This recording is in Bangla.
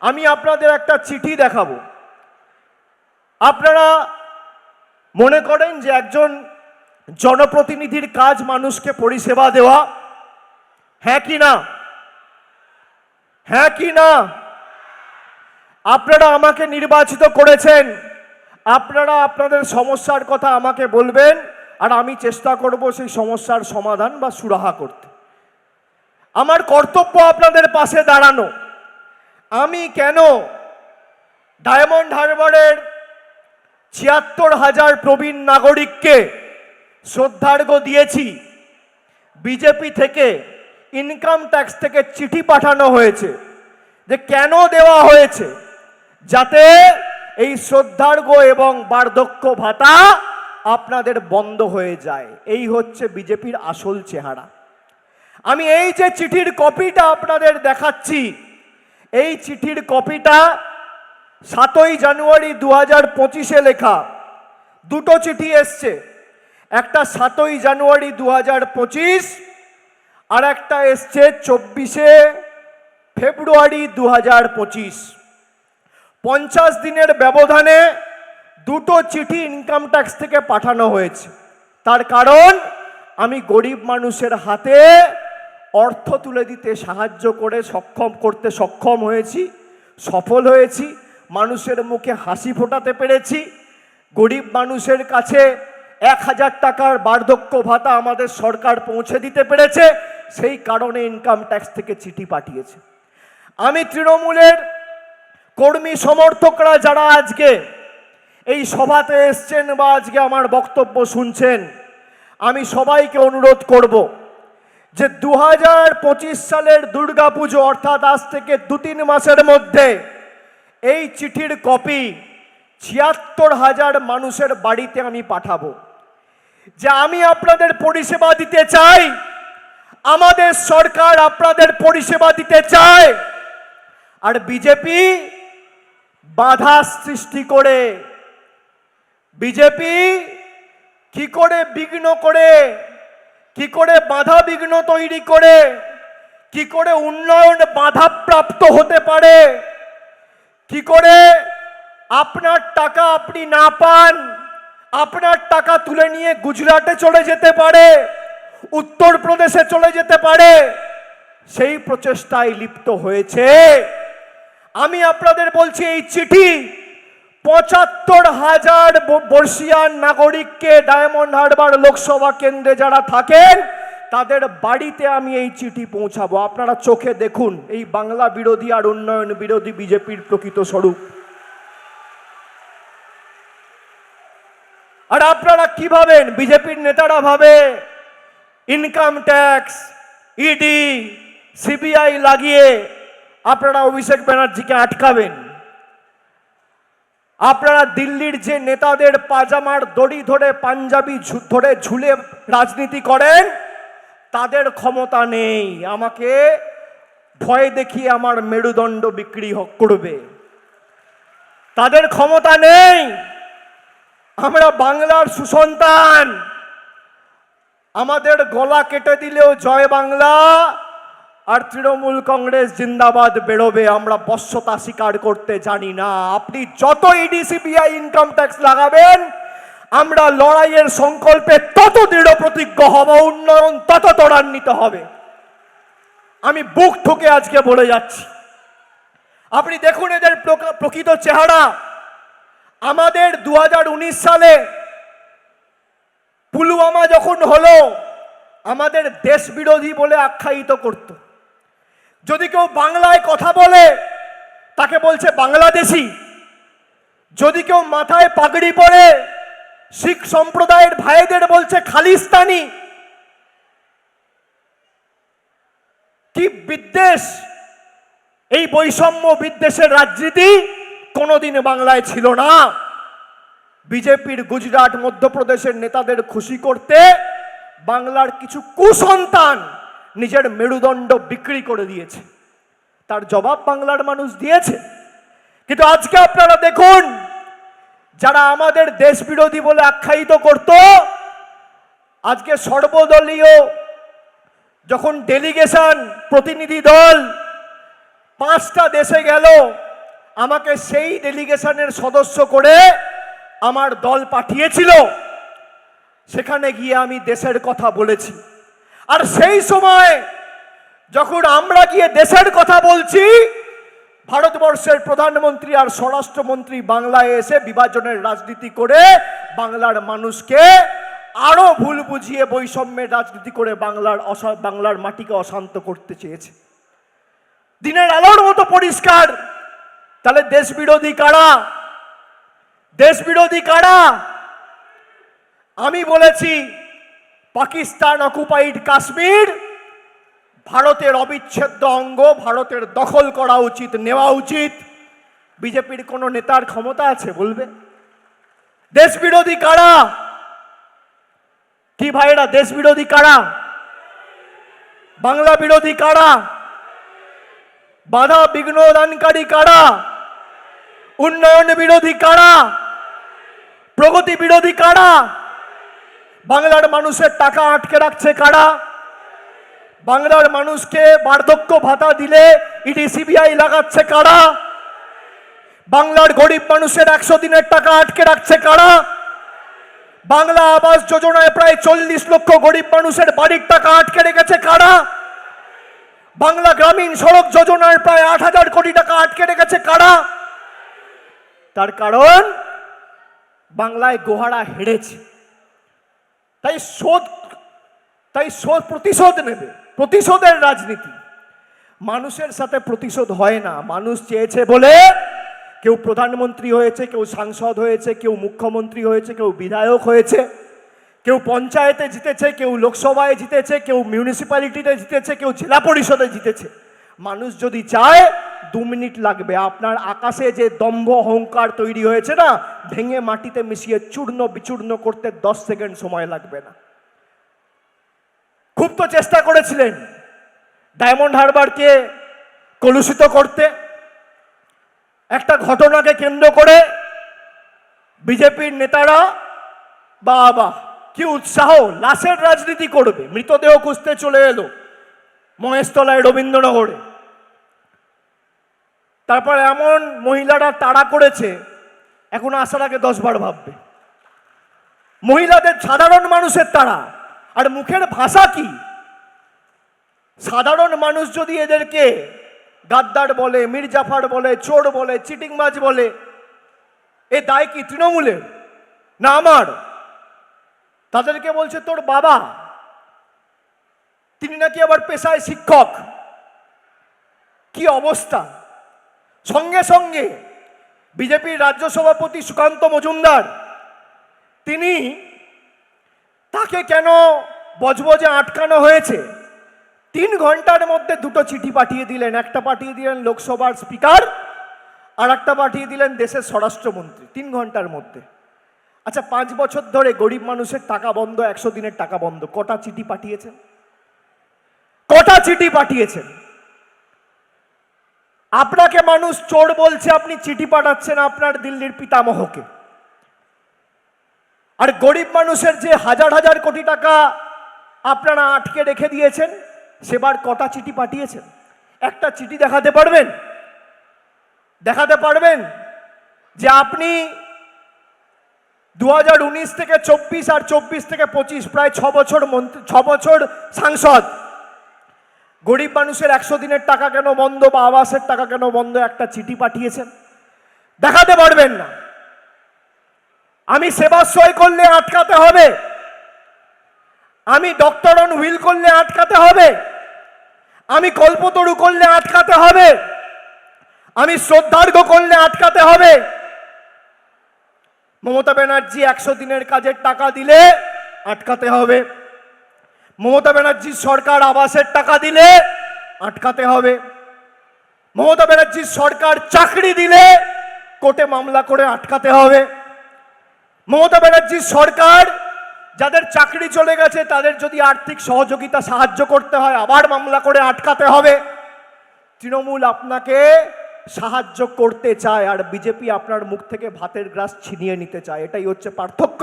আমি আপনাদের একটা চিঠি দেখাবো। আপনারা মনে করেন যে একজন জনপ্রতিনিধির কাজ মানুষকে পরিষেবা দেওয়া? হ্যাঁ কি না? হ্যাঁ কি না? আপনারা আমাকে নির্বাচিত করেছেন। আপনারা আপনাদের সমস্যার কথা আমাকে বলবেন আর আমি চেষ্টা করব সেই সমস্যার সমাধান বা সুরাহা করতে। আমার কর্তব্য আপনাদের পাশে দাঁড়ানো। আমি কেন ডায়মন্ড হারবারের ছিয়াত্তর হাজার প্রবীণ নাগরিককে শ্রদ্ধার্ঘ দিয়েছি? বিজেপি থেকে ইনকাম ট্যাক্স থেকে চিঠি পাঠানো হয়েছে। যে কেন দেওয়া হয়েছে? যাতে এই শ্রদ্ধার্ঘ এবং বার্ধক্য ভাতা আপনাদের বন্ধ হয়ে যায়। এই হচ্ছে বিজেপির আসল চেহারা। আমি এই যে চিঠির কপিটা আপনাদের দেখাচ্ছি এই চিঠির কপিটা সাতই জানুয়ারি দু হাজার পঁচিশে লেখা। দুটো চিঠি এসছে। একটা সাতই জানুয়ারি দু হাজার পঁচিশ আর একটা এসছে চব্বিশে ফেব্রুয়ারি দু হাজার পঁচিশ। পঞ্চাশ দিনের ব্যবধানে দুটো চিঠি ইনকাম ট্যাক্স থেকে পাঠানো হয়েছে। তার কারণ, আমি গরিব মানুষের হাতে অর্থ তুলে দিতে সাহায্য করে, সক্ষম করতে সক্ষম হয়েছি, সফল হয়েছি, মানুষের মুখে হাসি ফোটাতে পেরেছি। গরিব মানুষের কাছে এক হাজার টাকার বার্ধক্য ভাতা আমাদের সরকার পৌঁছে দিতে পেরেছে, সেই কারণে ইনকাম ট্যাক্স থেকে চিঠি পাঠিয়েছে। আমি তৃণমূলের কর্মী সমর্থকরা যারা আজকে এই সভাতে এসছেন বা আজকে আমার বক্তব্য শুনছেন, আমি সবাইকে অনুরোধ করব যে দু হাজার পঁচিশ সালের দুর্গাপুজো, অর্থাৎ আজ থেকে দু তিন মাসের মধ্যে, এই চিঠির কপি ছিয়াত্তর হাজার মানুষের বাড়িতে আমি পাঠাবো। যে আমি আপনাদের পরিষেবা দিতে চাই, আমাদের সরকার আপনাদের পরিষেবা দিতে চায়, আর বিজেপি বাধা সৃষ্টি করে। বিজেপি কি করে বিঘ্ন করে? কি করে বাধা বিঘ্ন তৈরি করে? কি করে উন্নয়ন বাধাপ্রাপ্ত হতে পারে? কি করে আপনার টাকা আপনি না পান, আপনার টাকা তুলে নিয়ে গুজরাটে চলে যেতে পারে, উত্তরপ্রদেশে চলে যেতে পারে, সেই প্রচেষ্টায় লিপ্ত হয়েছে। আমি আপনাদের বলছি এই চিঠি পঁচাত্তর হাজার বর্ষিয়ান নাগরিককে ডায়মন্ড হারবার লোকসভা কেন্দ্রে যারা থাকেন, তাদের বাড়িতে আমি এই চিঠি পৌঁছাবো। আপনারা চোখে দেখুন, এই বাংলা বিরোধী আর উন্নয়ন বিরোধী বিজেপির প্রকৃত স্বরূপ। আর আপনারা কি ভাবেন? বিজেপির নেতারা ভাবে ইনকাম ট্যাক্স ইডি সিবিআই লাগিয়ে আপনারা অভিষেক ব্যানার্জিকে আটকাবেন। আপনারা দিল্লির যে নেতাদের পাজামার দড়ি ধরে পাঞ্জাবি ধরে ঝুলে রাজনীতি করেন, তাদের ক্ষমতা নেই। আমাকে ভয় দেখিয়ে আমার মেরুদণ্ড বিক্রি করবে। তাদের ক্ষমতা নেই। আমরা বাংলার সুসন্তান। আমাদের গলা কেটে দিলেও জয় বাংলা। আর তৃণমূল কংগ্রেস জিন্দাবাদ বেরোবে, আমরা বশ্যতা স্বীকার করতে জানি না। আপনি যত ইডিসিবিআই ইনকাম ট্যাক্স লাগাবেন, আমরা লড়াইয়ের সংকল্পে তত দৃঢ় প্রতিজ্ঞ হব, উন্নয়ন তত ত্বরান্বিত হবে। আমি বুক ঠুকে আজকে বলে যাচ্ছি। আপনি দেখুন এদের প্রকা- প্রকৃত চেহারা। আমাদের দু হাজার উনিশ সালে পুলওয়ামা যখন হলো, আমাদের দেশ বিরোধী বলে আখ্যায়িত করত। যদি কেউ বাংলায় কথা বলে, তাকে বলছে বাংলাদেশি। যদি কেউ মাথায় পাগড়ি পরে, শিখ সম্প্রদায়ের ভাইদের বলছে খালিস্তানি। কি বিদ্বেষ! এই বৈষম্য বিদ্বেষের রাজনীতি কোনোদিন বাংলায় ছিল না। বিজেপির গুজরাট, মধ্যপ্রদেশের নেতাদের খুশি করতে বাংলার কিছু কুসন্তান নিজের মেরুদণ্ড বিক্রি করে দিয়েছে। তার জবাব বাংলার মানুষ দিয়েছে। কিন্তু আজকে আপনারা দেখুন, যারা আমাদের দেশ বিরোধী বলে আখ্যায়িত করত, আজকে সর্বদলীয় যখন ডেলিগেশন প্রতিনিধি দল পাঁচটা দেশে গেল, আমাকে সেই ডেলিগেশনের সদস্য করে আমার দল পাঠিয়েছিল। সেখানে গিয়ে আমি দেশের কথা বলেছি। আর সেই সময় যখন আমরা গিয়ে দেশের কথা বলছি, ভারতবর্ষের প্রধানমন্ত্রী আর স্বরাষ্ট্রমন্ত্রী বাংলায় এসে বিভাজনের রাজনীতি করে বাংলার মানুষকে আরও ভুল বুঝিয়ে বৈষম্যের রাজনীতি করে বাংলার বাংলার মাটিকে অশান্ত করতে চেয়েছে। দিনের আলোর মতো পরিষ্কার। তাহলে দেশ বিরোধী কারা? দেশ বিরোধী কারা? আমি বলেছি পাকিস্তান অকুপাইড কাশ্মীর। ভারতের অবিচ্ছেদ্য অঙ্গ, ভারতের দখল করা উচিত, নেওয়া উচিত। বিজেপির কোনো নেতার ক্ষমতা আছে বলবে? দেশ বিরোধী কারা? কি ভাইরা দেশ বিরোধী কারা? বাংলা বিরোধী কারা? বাধা বিঘ্ন দানকারী কারা? উন্নয়ন বিরোধী কারা? প্রগতি বিরোধী কারা? বাংলার মানুষের টাকা আটকে রাখছে কারা? বাংলার মানুষকে বার্ধক্য ভাতা দিলে ইডি, সিবিআই লাগাচ্ছে কারা? বাংলার গরিব মানুষের একশো দিনের টাকা আটকে রাখছে কারা? বাংলা আবাস যোজনায় প্রায় চল্লিশ লক্ষ গরিব মানুষের বাড়ির টাকা আটকে রেখেছে কারা? বাংলা গ্রামীণ সড়ক যোজনায় প্রায় আট হাজার কোটি টাকা আটকে রেখেছে কারা? তার কারণ, বাংলায় গোহারা হেরেছে তাই শোধ তাই শোধ প্রতিশোধ নেবে। প্রতিশোধের রাজনীতি। মানুষের সাথে প্রতিশোধ হয় না। মানুষ চেয়েছে বলে কেউ প্রধানমন্ত্রী হয়েছে, কেউ সাংসদ হয়েছে, কেউ মুখ্যমন্ত্রী হয়েছে, কেউ বিধায়ক হয়েছে, কেউ পঞ্চায়েতে জিতেছে, কেউ লোকসভায় জিতেছে, কেউ মিউনিসিপ্যালিটিতে জিতেছে, কেউ জেলা পরিষদে জিতেছে। মানুষ যদি চায় দু মিনিট লাগবে। আপনার আকাশে যে দম্ভ অহংকার তৈরি হয়েছে না, ভেঙে মাটিতে মিশিয়ে চূর্ণ বিচূর্ণ করতে দশ সেকেন্ড সময় লাগবে না। খুব তো চেষ্টা করেছিলেন ডায়মন্ড হারবারকে কলুষিত করতে। একটা ঘটনাকে কেন্দ্র করে বিজেপির নেতারা, বাবা, কি উৎসাহ, লাশের রাজনীতি করবে। মৃতদেহ খুঁজতে চলে এলো মহেশতলায় রবীন্দ্রনগরে। তারপর এমন মহিলারা তাড়া করেছে, এখন আসার আগে দশ বার ভাববে। মহিলাদের সাধারণ মানুষের তারা আর মুখের ভাষা কি? সাধারণ মানুষ যদি এদেরকে গাদ্দার বলে, মির্জাফার বলে, চোর বলে, চিটিংবাজ বলে, এ দায় কি তৃণমূলের? না আমার। তাদেরকে বলছে, তোর বাবা, তিনি নাকি আবার পেশায় শিক্ষক। কি অবস্থা? সঙ্গে সঙ্গে বিজেপির রাজ্য সভাপতি সুকান্ত মজুমদার, তিনি তাকে কেন বজবজে আটকানো হয়েছে? তিন ঘণ্টার মধ্যে দুটো চিঠি পাঠিয়ে দিলেন, একটা পাঠিয়ে দিলেন লোকসভার স্পিকার আর একটা পাঠিয়ে দিলেন দেশের স্বরাষ্ট্রমন্ত্রী, তিন ঘণ্টার মধ্যে। আচ্ছা পাঁচ বছর ধরে গরিব মানুষের টাকা বন্ধ, একশো দিনের টাকা বন্ধ, কটা চিঠি পাঠিয়েছেন? কটা চিঠি পাঠিয়েছেন? আপনাকে মানুষ চোর বলছে, আপনি চিঠি পাঠাচ্ছেন আপনার দিল্লির পিতামহকে। আর গরিব মানুষের যে হাজার হাজার কোটি টাকা আপনারা আটকে রেখে দিয়েছেন, সেবার কটা চিঠি পাঠিয়েছেন? একটা চিঠি দেখাতে পারবেন? দেখাতে পারবেন যে আপনি দু হাজার উনিশ থেকে চব্বিশ আর চব্বিশ থেকে পঁচিশ, প্রায় ছ বছর মন্ত্রী, ছ বছর সাংসদ। গরিব মানুষের একশো দিনের টাকা কেন বন্ধ বা আবাসের টাকা কেন বন্ধ? একটা চিঠি পাঠিয়েছেন। দেখাতে পারবেন না। আমি সেবাশ্রয় করলে আটকাতে হবে। আমি ডক্টর অন হুইল করলে আটকাতে হবে। আমি কল্পতরু করলে আটকাতে হবে। আমি শ্রদ্ধার্ঘ করলে আটকাতে হবে। মমতা ব্যানার্জি একশো দিনের কাজের টাকা দিলে আটকাতে হবে। মমতা ব্যানার্জির সরকার আবাসের টাকা দিলে আটকাতে হবে। মমতা ব্যানার্জির সরকার চাকরি দিলে কোর্টে মামলা করে আটকাতে হবে। মমতা ব্যানার্জির সরকার যাদের চাকরি চলে গেছে, তাদের যদি আর্থিক সহযোগিতা সাহায্য করতে হয়, আবার মামলা করে আটকাতে হবে। তৃণমূল আপনাকে সাহায্য করতে চায় আর বিজেপি আপনার মুখ থেকে ভাতের গ্রাস ছিনিয়ে নিতে চায়। এটাই হচ্ছে পার্থক্য।